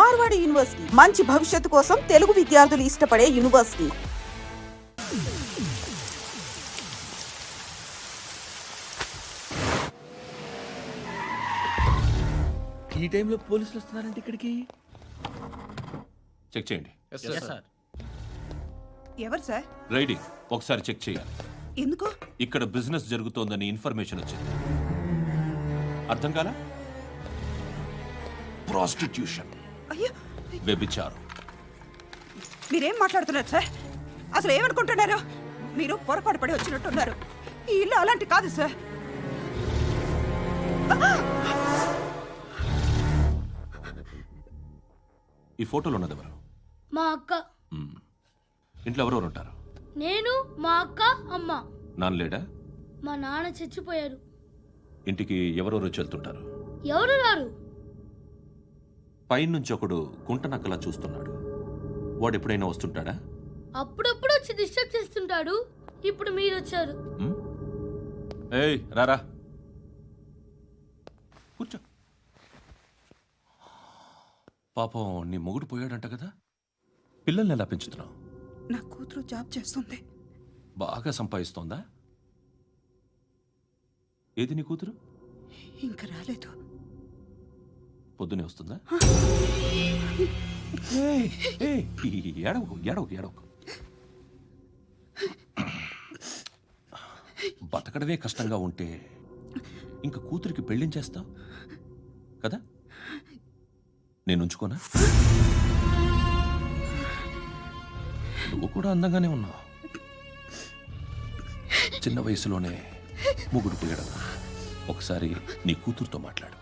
Marwadi university మంచి భవిష్యత్తు కోసం తెలుగు విద్యార్థులు ఇష్టపడే యూనివర్సిటీ. ఈ టైంలో పోలీసులు వస్తున్నారంటే ఇక్కడికి? చెక్ చేయండి. ఎవరు సార్? రైడింగ్ ఒకసారి చెక్ చేయాలి. ఎందుకు? ఇక్కడ బిజినెస్ జరుగుతోందని ఇన్ఫర్మేషన్ వచ్చింది. అర్థం కాలా? ప్రాస్టిట్యూషన్ అయ్యో. వ్యభిచారం మీరేం మాట్లాడుతున్నారు సార్? అసలు ఏమనుకుంటున్నారు? మీరు పొరపాటు పడి వచ్చినట్టున్నారు. ఈ ఇల్లు అలాంటి కాదు సార్. ఈ ఫోటోలో ఉన్నది ఎవరు? మా అక్క. మ్మ్. ఇంట్లో ఎవరెవరు ఉంటారు? నేను మా అక్క అమ్మ. నాన్న లేడా? మా నాన్న చచ్చిపోయారు. ఇంటికి ఎవరెవరు వచ్చి వెళ్తుంటారు? ఎవరు రారు? పైనుంచి ఒకడు గుంట నక్కలా చూస్తున్నాడు. వాడు ఎప్పుడైనా వస్తుంటాడా? అప్పుడప్పుడు వచ్చి డిస్టర్బ్ చేస్తుంటాడు. ఇప్పుడు మీరు వచ్చారు? ఏయ్ రారా. కూర్చో. పాపం నీ మొగుడు పోయాడంట కదా? పిల్లల్ని ఎలా పెంచుతున్నావు? నా కూతురు జాబ్ చేస్తుంది. బాగా సంపాదిస్తోందా? ఏది నీ కూతురు? ఇంకా రాలేదు. పొద్దునే వస్తుందా? ఏడవకు ఏడవకు ఏడవకు. బతకడమే కష్టంగా ఉంటే ఇంక కూతురికి పెళ్ళించేస్తావు కదా? నేను ఉంచుకోనా? నువ్వు కూడా అందంగానే ఉన్నావు. చిన్న వయసులోనే ముగుడు పోయడం ఒకసారి నీ కూతురుతో మాట్లాడు.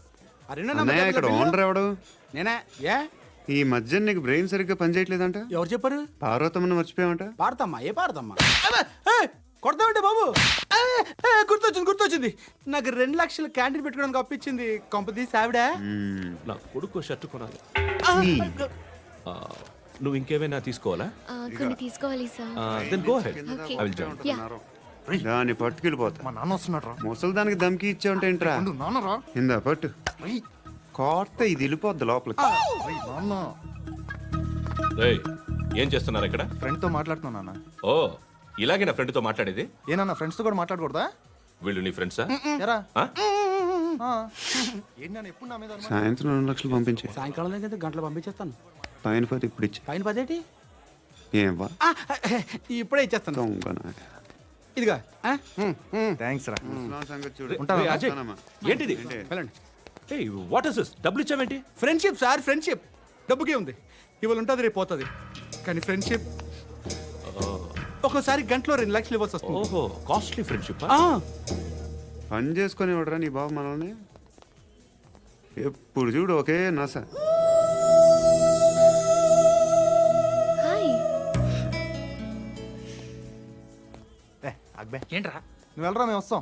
అన్నయ్య ఇక్కడ ఓనర్ ఎవడు? నేనే? ఏ? ఈ మధ్య నీకు బ్రెయిన్ సరిగ్గా పనిచేయట్లేదంట? ఎవరు చెప్పారు? పార్వతమ్మను మర్చిపోయామంట పాడతామ్మా ఏ పాడతామ్మా? ఏ, కొడతామంటే బాబు? ఏ, ఏ, గుర్తొచ్చింది గుర్తొచ్చింది. నాకు రెండు లక్షలు క్యాంటీన్ పెట్టుకోవడానికి అప్పించింది కొంపతీసి ఆవిడ. నా కొడుకు షర్ట్ కొనాలి. నువ్వు ఇంకేమైనా తీసుకోవాలా? కొన్ని తీసుకోవాలి sir. Then go ahead Okay. I will join yeah దాన్ని పట్టుకెళ్ళిపోతా. మా నాన్న వస్తున్నాడు ముసలి దానికి దమ్కి ఇచ్చావంటే ఏంట్రా నాన్నరా? ఇందా పట్టు. కోర్త ఇది వెళ్ళిపోద్ది లోపలికి. ఏం చేస్తున్నారు ఇక్కడ? ఫ్రెండ్తో మాట్లాడుతున్నా నాన్న. ఓ ఇలాగే నా ఫ్రెండ్తో మాట్లాడేది? ఏనన్నా ఫ్రెండ్స్తో కూడా మాట్లాడకూడదా? వీళ్ళు నీ ఫ్రెండ్సా ఎరా. ఆ? ఆ. ఏంటి నాన్న ఎప్పుడు నా మీద అనుమానం? సాయంత్రం రెండు లక్షలు పంపించే. సాయంకాలం దగ్గర గంటలు పంపించేస్తాను. పైన పోతే ఇప్పుడు ఇచ్చే. పైన పదేటి ఏం ఆ, ఇప్పుడే ఇచ్చేస్తాను. దొంగ. ఇదిగా ఆ? థ్యాంక్స్ రా. ముసలాం సంగతి చూడు. ఉంటాను. అజయ్. ఏంటిది? వెళ్ళండి. ఏయ్ వాట్ ఇస్ దిస్ డబ్బులు ఇచ్చావేంటి ఫ్రెండ్షిప్ సార్ ఫ్రెండ్షిప్ డబ్బుకే ఉంది. ఇవాళ ఉంటుంది రేపు పోతుంది. కానీ ఫ్రెండ్షిప్ ఒక్కోసారి గంటలో రెండు లక్షలు ఇవ్వాల్సి వస్తుంది. ఓహో కాస్ట్లీ ఫ్రెండ్షిప్ ఆ, పని చేసుకొని ఇవ్వడరా నీ బాబు మనల్ని. ఎప్పుడు చూడు ఒకే నస. హాయ్ ఏ, అక్బే. ఏంట్రా? నువ్వు వెళ్ళరా మేము వస్తాం.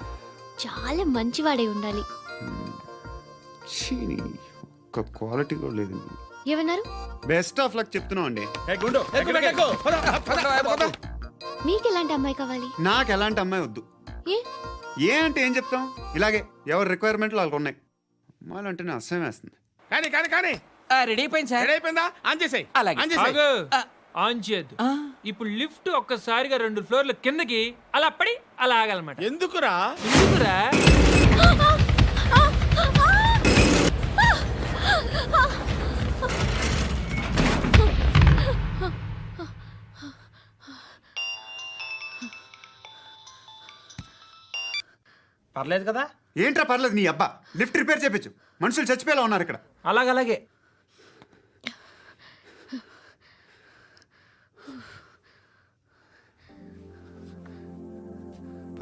చాలా మంచివాడై ఉండాలి. ఛీ, నీ ఒక్క క్వాలిటీ కూడా లేదు. ఏమన్నారు? బెస్ట్ ఆఫ్ లక్ చెప్తున్నావు అండి. ఏ గుండు ఎక్కు, ఎక్కు, ఎక్కు. పద, పద, పద. మీకు ఎలాంటి అమ్మాయి కావాలి? నాకు ఎలాంటి అమ్మాయి వద్దు. ఏ? ఏ అంటే ఏం చెప్తాం? ఇలాగే ఎవరి రిక్వైర్మెంట్లు వాళ్ళకు ఉన్నాయి. అమ్మాయిలు అంటేనే అసహ్యం వేస్తుంది. కానీ కానీ కానీ. రెడీ అయిపోయింది రెడీ అయిపోయిందా? ఆన్ చేసేయ్. ఆన్ చేసేయ్. ఆన్ చేయద్దు. ఇప్పుడు లిఫ్ట్ ఒక్కసారిగా రెండు ఫ్లోర్ల కిందకి అలా పడి. అలా ఆగాలన్నమాట. ఎందుకురా? ఎందుకురా? పర్లేదు కదా? ఏంట్రా పర్లేదు నీ అబ్బా. లిఫ్ట్ రిపేర్ చేపించు. మనుషులు చచ్చిపోయేలా ఉన్నారు ఇక్కడ. అలాగలాగే.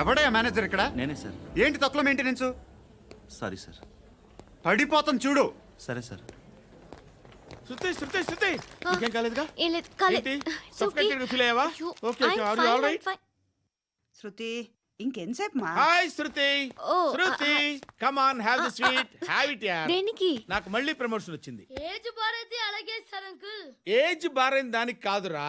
ఎవడయ్యా మేనేజర్ ఇక్కడ? నేనే సార్. ఏంటి తక్కువ మెయింటెనెన్స్ సారీ సార్. పడిపోతాం చూడు. సరే సార్. శృతి శృతి శృతి! నీకేం కాలేదుగా? ఏం లేదు కాలేదు. ఏంటి? అయ్యావా? అయ్యో. I'm fine, I'm fine. Shruti మా hi Shruti! Oh, Shruti come on have the sweet have it yeah దేనికి? నాకు మళ్ళీ ప్రమోషన్ వచ్చింది. ఏజ్ భారతి అలాగే సార్ అంకుల్ ఏజ్ బారైన దానికి కాదురా.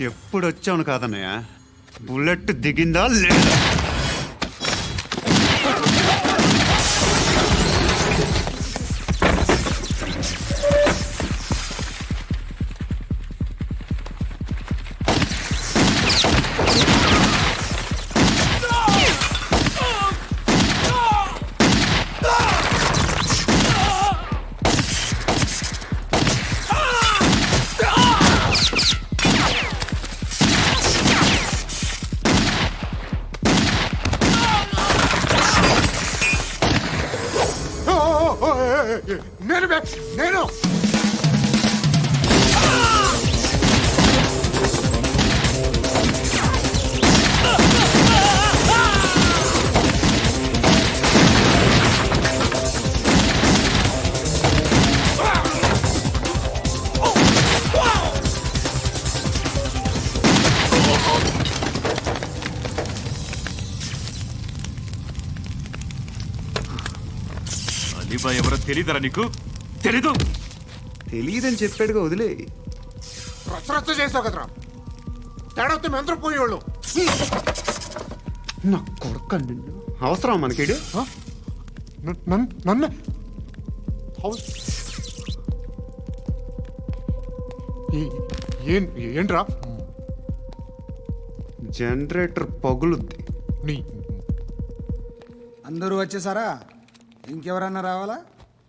ఎప్పుడు వచ్చావును కాదన్నయ్య? బుల్లెట్ దిగిందా లేదా? తెలీదరా నీకు? తెలీదు. తెలియదని చెప్పాడుగా వదిలే. రచ్చ రచ్చ చేసావు కదరా. తేడా మెంతరం పోయేవాళ్ళు. నా కొడుకు నిన్ను. అవసరం మనకిడు నన్ను హౌస్. ఏం ఏంట్రా? జనరేటర్ పగులుద్ది. నీ అందరూ వచ్చేసారా? ఇంకెవరన్నా రావాలా?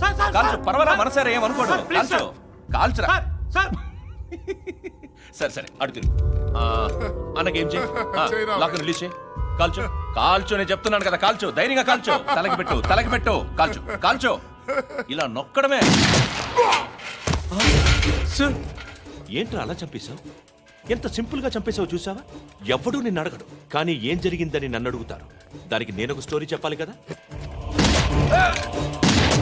కాల్చు. సార్, పర్వాలా సార్, మనసారా సార్, ప్లీజ్, కాల్చు. కాల్చురా. Sir sir. సరే సరే అడు తిరుగు. ఆ, అన్నకేం చేయి. ఆ, చేయరా. లాక్ రిలీజ్ చేయి. కాల్చు. కాల్చు నేను చెప్తున్నాను కదా కాల్చు. ధైర్యంగా కాల్చు. తలకి పెట్టు తలకి పెట్టు. కాల్చు. కాల్చు. ఇలా నొక్కడమే. సార్ ఏంట్రా అలా చంపేశావు? ఎంత సింపుల్గా చంపేశావు చూసావా? ఎవడూ నిన్ను అడగడు. కానీ ఏం జరిగిందని నన్ను అడుగుతారు. దానికి నేను ఒక స్టోరీ చెప్పాలి కదా?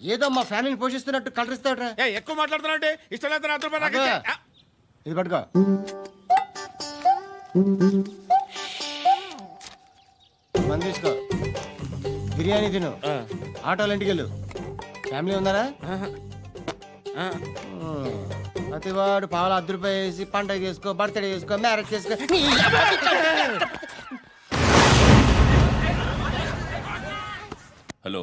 ఏదో మా ఫ్యామిలీని పోషిస్తున్నట్టు కలరిస్తాడ్రా ఏయ్, ఎక్కువ మాట్లాడుతున్నావు అంటే ఇష్టం లేదు నా రూపాయలు నాకు ఇచ్చే. ఆ, ఇది పట్టుకో. మంది తీసుకో. బిర్యానీ తిను. ఆటోలు ఇంటికి వెళ్ళు. ఫ్యామిలీ ఉన్నారా? ఆ. మ్మ్. ప్రతివాడు పావుల అర్ధ రూపాయి వేసి పండగ చేసుకో బర్త్డే చేసుకో మ్యారేజ్ చేసుకో. హలో.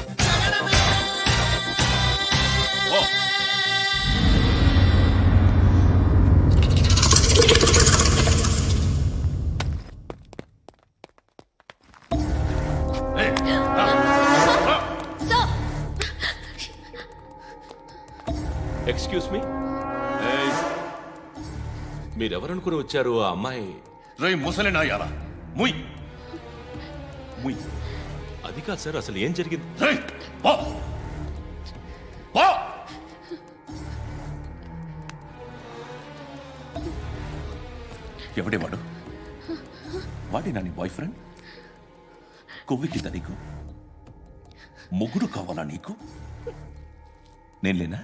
ఎక్స్క్యూజ్ మీ మీరెవరనుకుని వచ్చారు ఆ అమ్మాయి? రై ముసలి నాయాల ముయ్. ముయ్. అది కాదు సార్ అసలు ఏం జరిగింది? రై పో. పో. ఎవడే వాడు? వాడి నా నీ బాయ్ ఫ్రెండ్ కొవ్వికింద నీకు? మొగుడు కావాలా నీకు? నేను లేనా?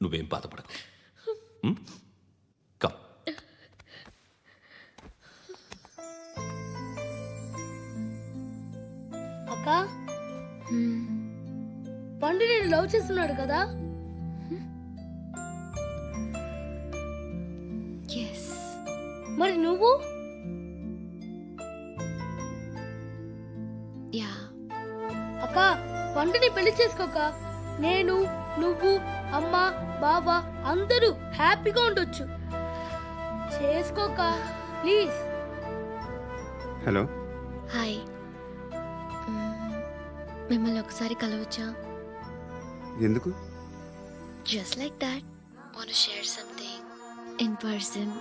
నువ్వేం బాధపడకు. కమ్ అక్క? పండు నేను లవ్ చేస్తున్నాడు కదా? ఎస్ మరి నువ్వు? యా అక్క పండుని పెళ్ళి చేసుకోక నేను నువ్వు అమ్మ బావ అందరూ హ్యాపీగా ఉండొచ్చు. చేసుకోక ప్లీజ్. హలో. హాయ్. మిమ్మల్ని ఒకసారి కలవచ్చా? ఎందుకు? Just like that want share something in person